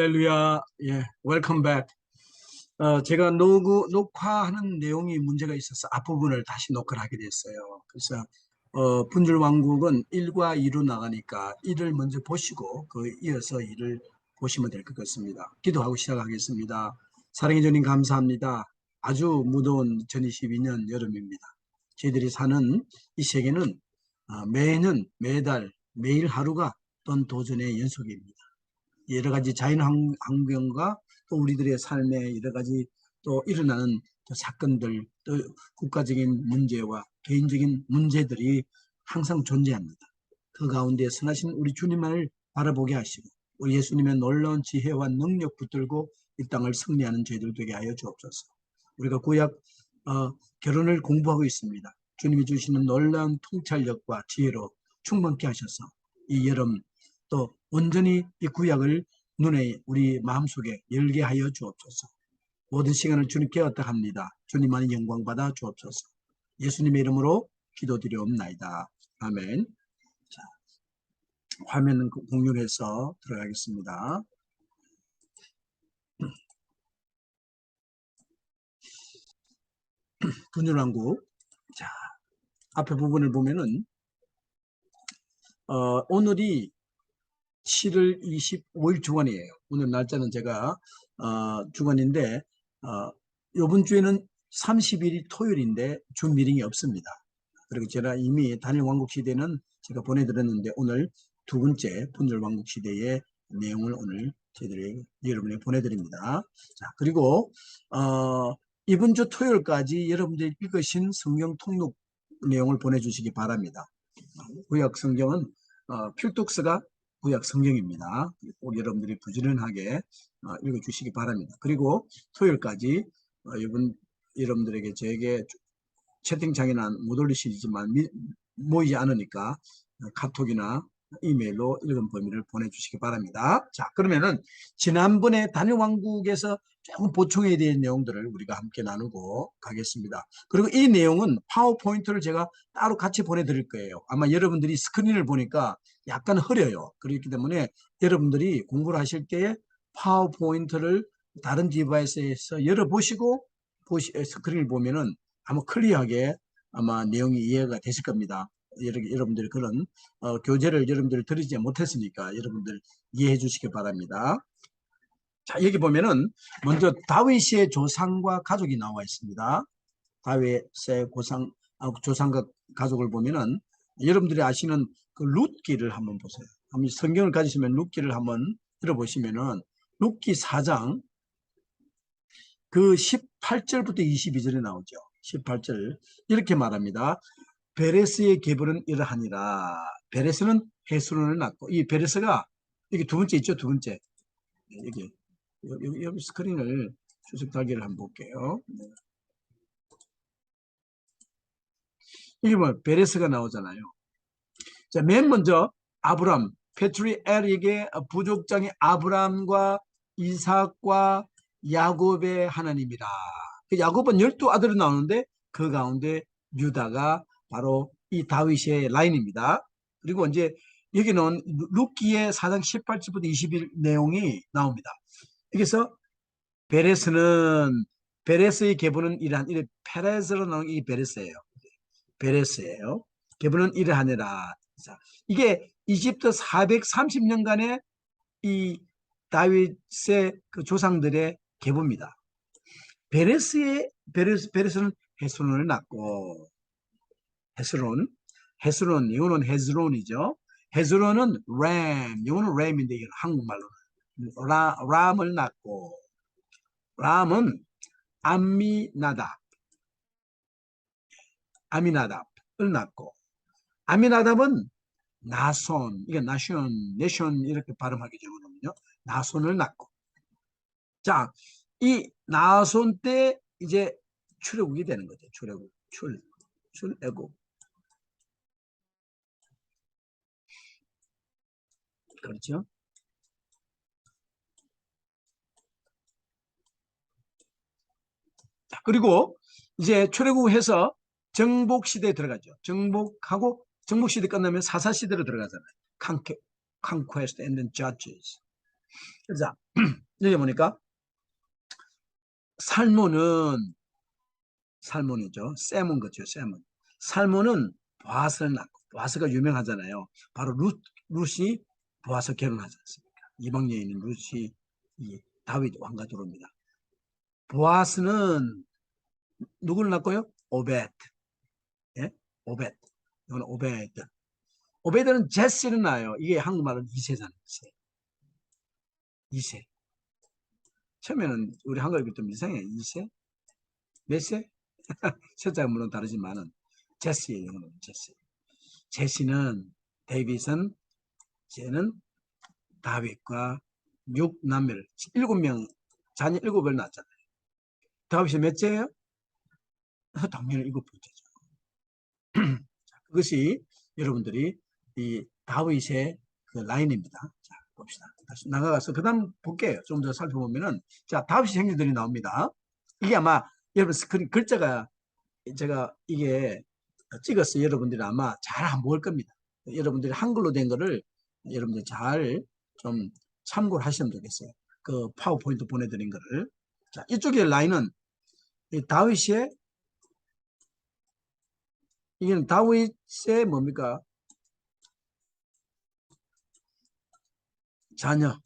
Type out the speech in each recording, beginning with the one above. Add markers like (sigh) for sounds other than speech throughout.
할렐루야, 예, 웰컴 백. 어, 제가 녹, 녹화하는 내용이 문제가 있어서 앞부분을 다시 녹화를 하게 됐어요. 그래서 어, 분줄 왕국은 1과 2로 나가니까 1을 먼저 보시고 그 이어서 2를 보시면 될 것 같습니다. 기도하고 시작하겠습니다. 사랑해 주님 감사합니다. 아주 무더운 2022년 여름입니다. 저희들이 사는 이 세계는 어, 매년, 매달, 매일 하루가 어떤 도전의 연속입니다. 여러 가지 자연 환경과 또 우리들의 삶에 여러 가지 또 일어나는 또 사건들 또 국가적인 문제와 개인적인 문제들이 항상 존재합니다. 그 가운데 선하신 우리 주님만을 바라보게 하시고 우리 예수님의 놀라운 지혜와 능력 붙들고 이 땅을 승리하는 저희들 되게 하여 주옵소서. 우리가 구약 어, 결혼을 공부하고 있습니다. 주님이 주시는 놀라운 통찰력과 지혜로 충만케 하셔서 이 여름 또 온전히 이 구약을 눈에 우리 마음속에 열게 하여 주옵소서. 모든 시간을 주님께 어떡합니다. 주님만의 영광 받아 주옵소서. 예수님의 이름으로 기도드리옵나이다. 아멘. 자, 화면 공유해서 들어가겠습니다. (clears throat) 분율왕국. 자, 앞에 부분을 보면은 어, 오늘이 7월 25일 주간이에요. 오늘 날짜는 제가 어, 주간인데 어, 이번 주에는 30일이 토요일인데 준 미링이 없습니다. 그리고 제가 이미 단일 왕국 시대는 제가 보내드렸는데 오늘 두 번째 분절 왕국 시대의 내용을 오늘 저희들이 여러분에 보내드립니다. 자 그리고 어, 이번 주 토요일까지 여러분들이 읽으신 성경 통독 내용을 보내주시기 바랍니다. 구약 성경은 어, 필독스가 구약 성경입니다. 우리 여러분들이 부지런하게 어, 읽어주시기 바랍니다. 그리고 토요일까지 어, 이번 여러분들에게 저에게 채팅창에는 못 올리시지만 모이지 않으니까 카톡이나 이메일로 읽은 범위를 보내주시기 바랍니다. 자 그러면은 지난번에 단일 왕국에서 조금 보충해야 될 내용들을 우리가 함께 나누고 가겠습니다. 그리고 이 내용은 파워포인트를 제가 따로 같이 보내드릴 거예요. 아마 여러분들이 스크린을 보니까 약간 흐려요. 그렇기 때문에 여러분들이 공부를 하실 때에 파워포인트를 다른 디바이스에서 열어보시고 보시, 스크린을 보면은 아마 클리어하게 아마 내용이 이해가 되실 겁니다. 여러분들이 그런 어, 교재를 여러분들이 들으지 못했으니까 여러분들 이해해 주시기 바랍니다. 자 여기 보면은 먼저 다윗의 조상과 가족이 나와 있습니다. 다윗의 고상, 아, 조상과 가족을 보면은 여러분들이 아시는 그 룻기를 한번 보세요. 한번 성경을 가지시면 룻기를 한번 들어보시면은 룻기 4장 그 18절부터 22절에 나오죠. 18절 이렇게 말합니다. 베레스의 계보는 이러하니라. 베레스는 헤스론을 낳고 이 베레스가 여기 두 번째 있죠. 두 번째 여기 여기, 여기 스크린을 수색 달기를 한번 볼게요. 이게 뭐 베레스가 나오잖아요. 자, 맨 먼저 아브람, 페트리 엘에게 부족장이 아브람과 이삭과 야곱의 하나님이라. 그 야곱은 열두 아들이 나오는데 그 가운데 유다가 바로 이 다윗의 라인입니다. 그리고 이제 여기는 루키의 4장 18절부터 20일 내용이 나옵니다. 여기서 베레스는 베레스의 계보는 이러한 이 페레스로 나온 이 베레스예요. 베레스예요. 계보는 이러하니라. 자, 이게 이집트 430년간의 이 다윗의 그 조상들의 계보입니다. 베레스의 베레스 베레스는 헤스론을 낳고 헤스론. 헤스론 이거는 헤즈론이죠. 헤즈론은 램 이거는 램인데 이건 한국말로는 라, 람을 낳고. 람은 아미나답. 아미나답을 낳고. 아미나답은 나손 이게 나션 내션 이렇게 발음하기 때문에요. 나손을 낳고. 자 이 나손 때 이제 출애굽이 되는 거죠. 출애굽 출 출애굽 그렇죠 그리고 이제 출애굽해서 정복 시대에 들어가죠. 정복하고 정복 시대 끝나면 사사 시대로 들어가잖아요. Conquest and then Judges. 자, 여기 (clears throat) 보니까 살모는 살몬이죠. 세몬 거죠. 세몬. 살몬은 보아스를 낳고 보아스가 유명하잖아요. 바로 룻, 룻이 보아스 결혼하지 않습니까? 이방 여인인 룻이 이 다윗 왕가 들어옵니다. 보아스는 누구를 낳고요? 오벳. 예? 오벳. 이건 오베드. 오베드는 제스를 낳아요. 이게 한국말은 이세잖아요. 이세. 이세. 처음에는 우리 한글 읽을 때 이상해. 이세? 몇 세? (laughs) 숫자가 물론 다르지만은 영어는 제시. 제시는 데이빗은 쟤는 다윗과 육 남매를 일곱 명 자녀 일곱을 낳았잖아요. 다윗이 몇째예요? 당연히 일곱 번째죠. (clears throat) 자, 그것이 여러분들이 이 다윗의 그 라인입니다. 자, 봅시다. 다시 나가가서 그 다음 볼게요. 좀 더 살펴보면은 자, 다윗의 행위들이 나옵니다. 이게 아마 여러분 스크린 글자가 제가 이게 찍어서 여러분들이 아마 잘 안 보일 겁니다. 여러분들이 한글로 된 거를 여러분들 잘 좀 참고를 하시면 되겠어요. 그 파워포인트 보내드린 거를. 자, 이쪽에 라인은 이 다윗의 이게는 다윗의 뭡니까? 자녀.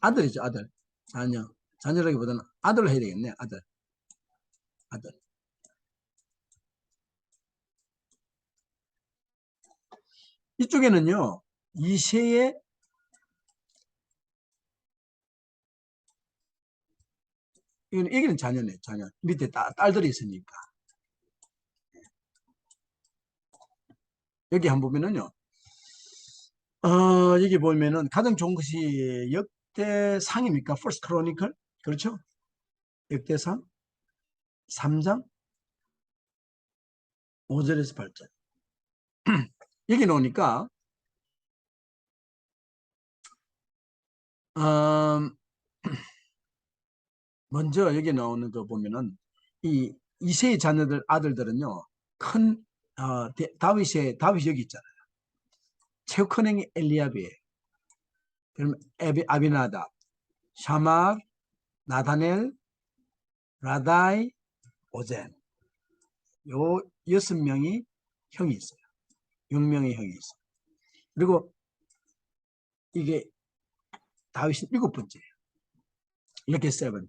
아들이죠, 아들. 자녀. 자녀라기보다는 아들로 해야 되겠네, 아들. 아들. 이쪽에는요, 이세의 이건 이기는 자녀네, 자녀. 밑에 딸, 딸들이 있으니까. 여기 한번 보면은요, 어, 여기 보면은 가장 좋은 것이 역대상입니까? First Chronicle? 그렇죠? 역대상 3장 5절에서 8절. 여기 나오니까 음, (clears throat) 먼저 여기 나오는 거 보면은 이 이세의 자녀들 아들들은요 큰 어, 데- 다윗의 다윗 여기 있잖아요. 최후 큰 행이 엘리압이에요. 그럼 에비, 아비나다, 샤말, 나다넬, 라다이, 오젠. 요 여섯 명이 형이 있어요. 6명의 형이 있어요. 그리고 이게 다윗이 일곱 번째예요. 이렇게 세븐.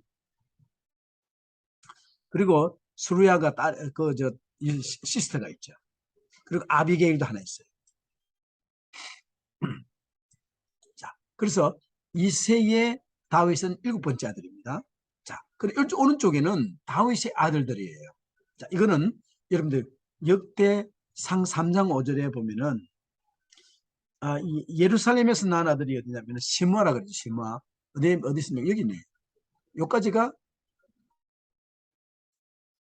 그리고 수루야가 딸, 그, 저, 이 시- 시스터가 있죠. 그리고 아비게일도 하나 있어요. (clears throat) 자, 그래서 이세의 다윗은 일곱 번째 아들입니다. 자, 그리고 오른쪽에는 다윗의 아들들이에요. 자, 이거는 여러분들 역대 상 3장 5절에 보면은 아, 이 예루살렘에서 낳은 아들이 어디냐면 시므아라 그러죠. 시므아. 어디 어디 있습니까? 여기네. 여기까지가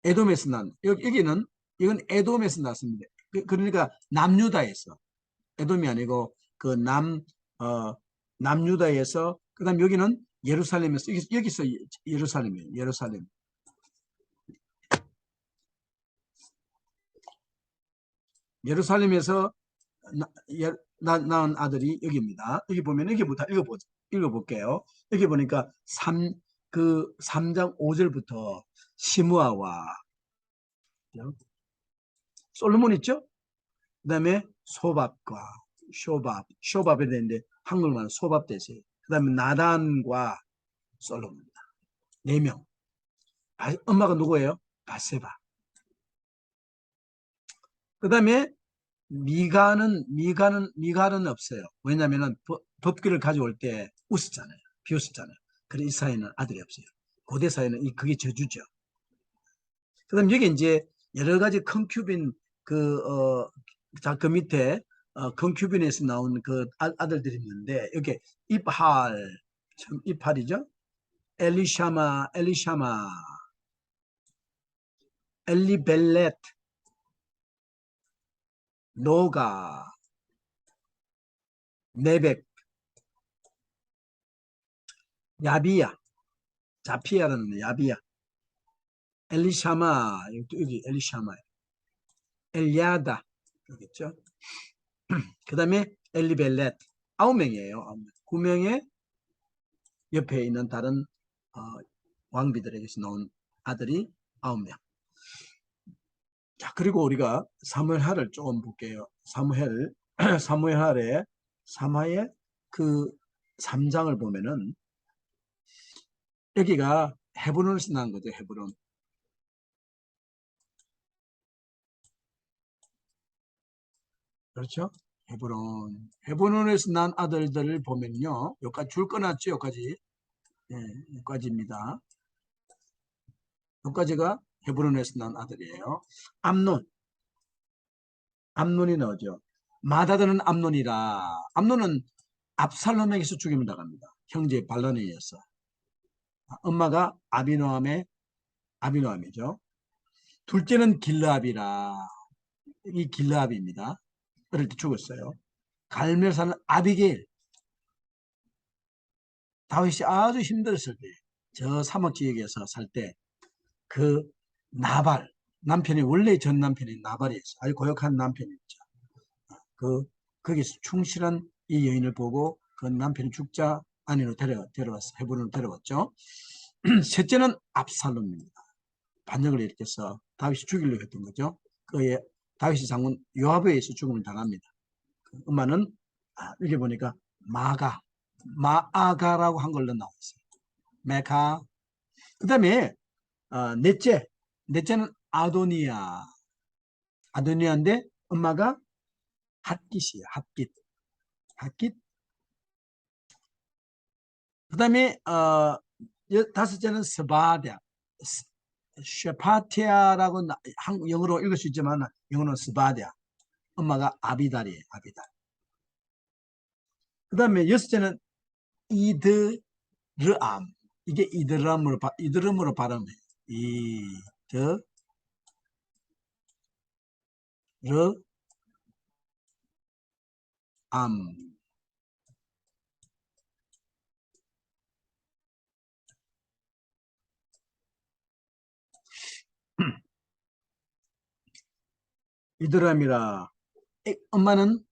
에돔에서 난 여기, 여기는 이건 에돔에서 났습니다. 그- 그러니까 남유다에서 에돔이 아니고 그 남 어, 남유다에서 그다음 여기는 예루살렘에서 여기, 여기서 예- 예루살렘이에요. 예루살렘. 예루살렘에서 나, 예, 나, 낳은 아들이 여기입니다. 여기 보면 여기부터 읽어보, 읽어볼게요. 여기 보니까 3, 그 3장 5절부터 시므아와 솔로몬 있죠? 그 다음에 소밥과 쇼밥, 쇼밥이 되는데 한글말은 소밥 대세요. 그 다음에 나단과 솔로몬입니다. 네 명. 아, 엄마가 누구예요? 바세바. 그 다음에 미가는 미가는 미가는 없어요. 왜냐하면은 법- 법규를 가져올 때 웃었잖아요. 비웃었잖아요. 그래 이 사회는 아들이 없어요. 고대 사회는 이 그게 저주죠. 그다음 여기 이제 여러 가지 컨큐빈 그어자그 밑에 어, 컨큐빈에서 나온 그 아, 아들들이 있는데 여기 입할 참 입할이죠. 엘리샤마 엘리샤마 엘리벨렛 노가, 네벡, 야비야, 자피아라는 야비야, 엘리샤마, 여기, 엘리샤마예요. 엘리아다, 그렇겠죠? (clears throat) 그 다음에 엘리벨렛, 아홉 명이에요. 아홉 명. 구 명의 옆에 있는 다른 어, 왕비들에게서 나온 아들이 아홉 명. 자 그리고 우리가 사무엘하를 조금 볼게요. 사무엘 (clears throat) 사무엘하의 사마의 그 3장을 보면은 여기가 헤브론에서 난 거죠. 헤브론. 그렇죠? 헤브론. 헤브론에서 난 아들들을 보면요. 여기까지 줄 꺼놨죠. 여기까지. 예, 여기까지입니다. 여기까지가 헤브론에서 난 아들이에요. 암논. 암논이 나오죠. 마다드는 암논이라. 암논은 압살롬에게서 죽임을 당합니다. 형제 반란에 의해서. 엄마가 아비노함의 아비노함이죠. 둘째는 길르압이라. 이 길르압입니다. 어릴 때 죽었어요. 갈멜사는 아비게일. 다윗이 아주 힘들었을 때, 저 사막 지역에서 살 때, 그 나발, 남편이 원래 전 남편이 나발이었어요. 아주 고역한 남편이었죠. 그, 거기서 충실한 이 여인을 보고 그 남편이 죽자 아내로 데려, 데려왔어. 헤브론으로 데려왔죠. (clears throat) 셋째는 압살롬입니다. 반역을 일으켜서 다윗이 죽이려고 했던 거죠. 그의 다윗의 장군 요압에 의해서 죽음을 당합니다. 그 엄마는 아, 여기 보니까 마가, 마아가라고 한걸로 나와 있어요. 메카. 그 다음에 어, 넷째, 넷째는 아도니아. 아도니아인데 엄마가 핫깃이에요. 핫깃. 핫깃. 그 다음에 어, 여- 다섯째는 스바디아. 스- 쉐파티아라고 나- 한국 영어로 읽을 수 있지만 영어는 스바디아. 엄마가 아비달이에요. 아비달. 그 다음에 여섯째는 이드르암. 이게 이드람으로 바- 이드름으로 발음해. 이 드르 암. (clears throat) 이드람이라 에- 엄마는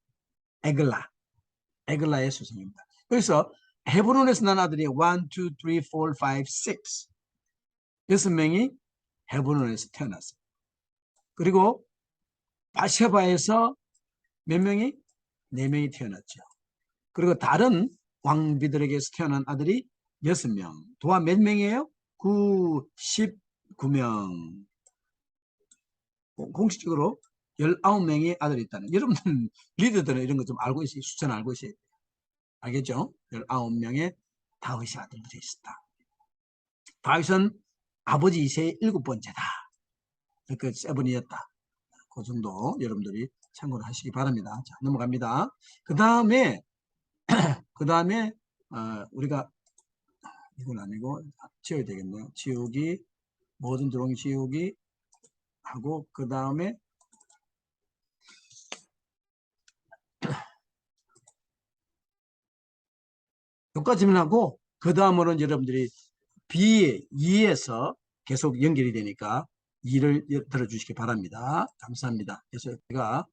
에글라 에글라의 수성입니다. 그래서 헤브론에서 난 아들이 1, 2, 3, 4, 5, 6 여섯 명이 헤브론에서 태어났어요. 그리고 바셰바에서 몇 명이? 네 명이 태어났죠. 그리고 다른 왕비들에게서 태어난 아들이 여섯 명. 도와 몇 명이에요? 9, 19명. 공식적으로 19명의 아들이 있다는. 여러분들 (laughs) 리더들은 이런 거 좀 알고 있어요. 숫자는 알고 있어요. 알겠죠? 19명의 다윗의 아들들이 있었다. 다윗은 아버지 이세의 일곱 번째다. 그 세븐이었다. 그 정도 여러분들이 참고를 하시기 바랍니다. 자, 넘어갑니다. 그 다음에, (clears throat) 그 다음에, 어, 우리가, 이건 아니고, 지워야 되겠네요. 지우기, 모든 드롱 지우기 하고, 그 다음에, (clears throat) 여기까지만 하고, 그 다음으로는 여러분들이 B, 2에서 계속 연결이 되니까 2를 들어주시기 바랍니다. 감사합니다. 그래서 제가